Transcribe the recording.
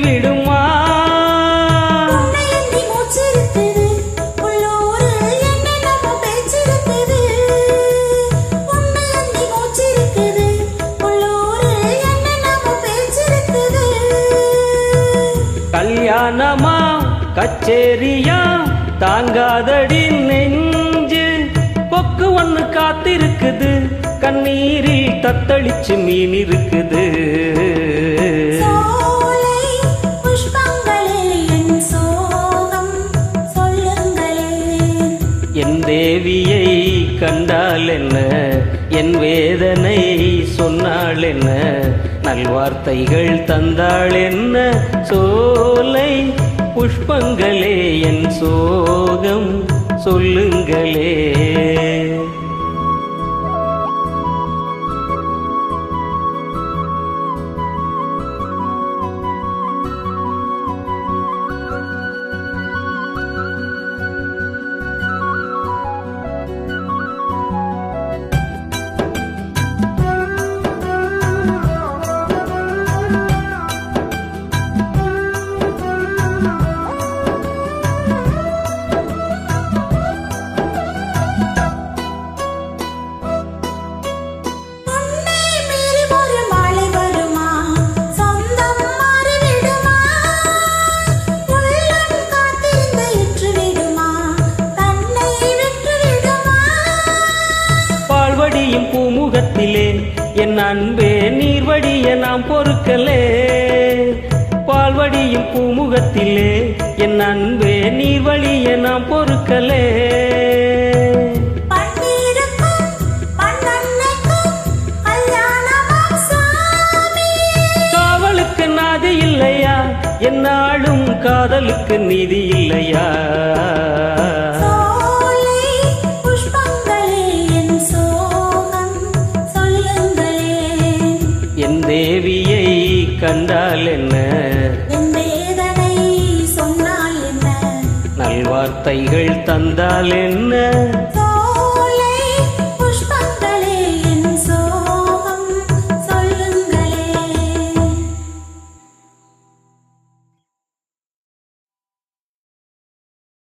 விடுமா எண்ணி மூச்சிருக்குது, உள்ளூரில் என்னென்னமோ பேச்சிருக்குது. கல்யாணமா? கச்சேரியா? தாங்காதடி நெஞ்சு. கொக்கு ஒண்ணு காத்திருக்குது. கண்ணீரில் தத்தளிச்சு மீன் இருக்குது. என் தேவியை கண்டால் என்ன? என் வேதனை சொன்னாள் என்ன? நல்வார்த்தைகள் தந்தாள் என்ன? சோலை புஷ்பங்களே என் சோகம் சொல்லுங்களே. பால்வடியும் பூமுகத்திலே என் அன்பே நீர்வடிய நாம் பொறுக்கலே. பால்வடியும் பூமுகத்திலே என் அன்பே நீர்வழிய நாம் பொறுக்கலே. காவலுக்கு நாதி இல்லையா? என்னாலும் காதலுக்கு நீதி இல்லையா? வார்த்தைகள் தந்தால் என்ன?